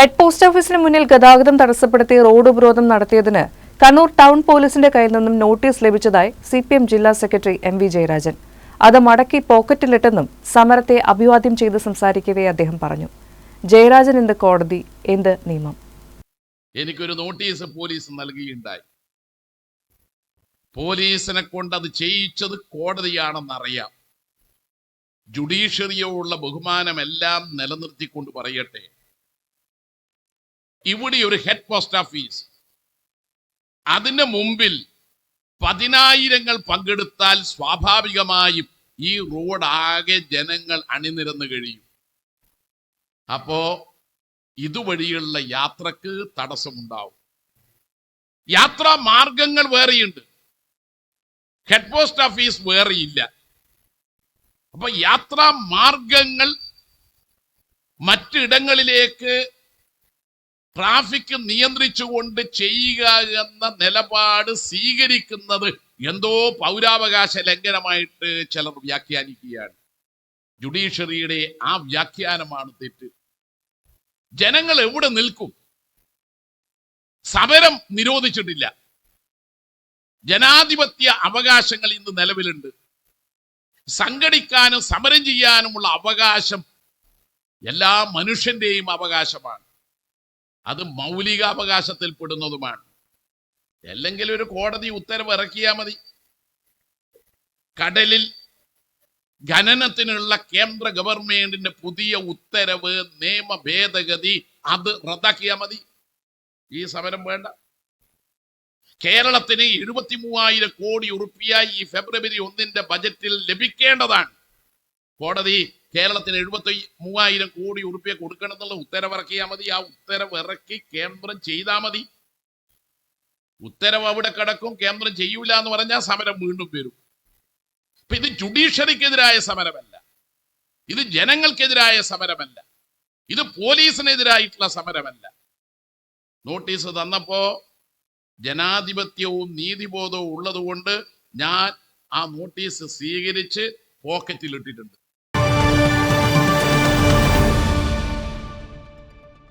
Head post ഓഫീസിന് മുന്നിൽ ഗതാഗതം തടസ്സപ്പെടുത്തി റോഡ് ഉപരോധം നടത്തിയതിന് കണ്ണൂർ ടൗൺ പോലീസിന്റെ കയ്യിൽ നിന്നും നോട്ടീസ് ലഭിച്ചതായി സി പി എം ജില്ലാ സെക്രട്ടറി എം വി ജയരാജൻ. അത് മടക്കി പോക്കറ്റിലിട്ടെന്നും സമരത്തെ അഭിവാദ്യം ചെയ്ത് സംസാരിക്കവേ അദ്ദേഹം പറഞ്ഞു. ജയരാജൻ എന്ത് കോടതി എന്ത് നിയമം? എനിക്കൊരു നോട്ടീസ് പോലീസ് നൽകിയിട്ടുണ്ടായി പോലീസിനെ കൊണ്ട് അത് ചെയ്യിച്ചത് കോടതിയാണെന്നറിയാം. ജുഡീഷ്യറിയോടുള്ള ബഹുമാനമെല്ലാം നിലനിർത്തിക്കൊണ്ട് പറയട്ടെ. ഇവിടെ ഒരു ഹെഡ് പോസ്റ്റ് ഓഫീസ് അതിന് മുമ്പിൽ പതിനായിരങ്ങൾ പങ്കെടുത്താൽ സ്വാഭാവികമായും ഈ റോഡ് ആകെ ജനങ്ങൾ അണിനിരന്ന് കഴിയും. അപ്പോ ഇതുവഴിയുള്ള യാത്രയ്ക്ക് തടസ്സമുണ്ടാവും. യാത്രാ മാർഗങ്ങൾ വേറെയുണ്ട്. ഹെഡ് പോസ്റ്റ് ഓഫീസ് വേറെയില്ല. അപ്പൊ യാത്രാ മാർഗങ്ങൾ മറ്റിടങ്ങളിലേക്ക് ട്രാഫിക് നിയന്ത്രിച്ചുകൊണ്ട് ചെയ്യുക എന്ന നിലപാട് സ്വീകരിക്കുന്നത് എന്തോ പൗരാവകാശ ലംഘനമായിട്ട് ചിലർ വ്യാഖ്യാനിക്കുകയാണ്. ജുഡീഷ്യറിയുടെ ആ വ്യാഖ്യാനമാണ് തെറ്റ്. ജനങ്ങൾ എവിടെ നിൽക്കും? സമരം നിരോധിച്ചിട്ടില്ല. ജനാധിപത്യ അവകാശങ്ങൾ ഇന്ന് നിലവിലുണ്ട്. സംഘടിക്കാനും സമരം ചെയ്യാനുമുള്ള അവകാശം എല്ലാ മനുഷ്യന്റെയും അവകാശമാണ്. അത് മൗലികാവകാശത്തിൽ പെടുന്നതുമാണ്. അല്ലെങ്കിൽ ഒരു കോടതി ഉത്തരവ് ഇറക്കിയാൽ മതി. കടലിൽ ഖനനത്തിനുള്ള കേന്ദ്ര ഗവൺമെന്റിന്റെ പുതിയ ഉത്തരവ് നിയമ ഭേദഗതി അത് റദ്ദാക്കിയാൽ മതി. ഈ സമരം വേണ്ട. കേരളത്തിന് എഴുപത്തി മൂവായിരം കോടി ഉറുപ്പിയ ഈ ഫെബ്രുവരി ഒന്നിന്റെ ബജറ്റിൽ ലഭിക്കേണ്ടതാണ്. കോടതി കേരളത്തിന് എഴുപത്തി മൂവായിരം കോടി ഉറുപ്പിയ കൊടുക്കണം എന്നുള്ള ഉത്തരവ് ഇറക്കിയാൽ മതി. ആ ഉത്തരവ് ഇറക്കി കേന്ദ്രം ചെയ്താൽ മതി. ഉത്തരവ് അവിടെ കിടക്കും കേന്ദ്രം ചെയ്യൂല എന്ന് പറഞ്ഞാൽ സമരം വീണ്ടും വരും. അപ്പൊ ഇത് ജുഡീഷ്യറിക്കെതിരായ സമരമല്ല. ഇത് ജനങ്ങൾക്കെതിരായ സമരമല്ല. ഇത് പോലീസിനെതിരായിട്ടുള്ള സമരമല്ല. നോട്ടീസ് തന്നപ്പോ ജനാധിപത്യവും നീതിബോധവും ഉള്ളതുകൊണ്ട് ഞാൻ ആ നോട്ടീസ് സ്വീകരിച്ച് പോക്കറ്റിൽ ഇട്ടിട്ടുണ്ട്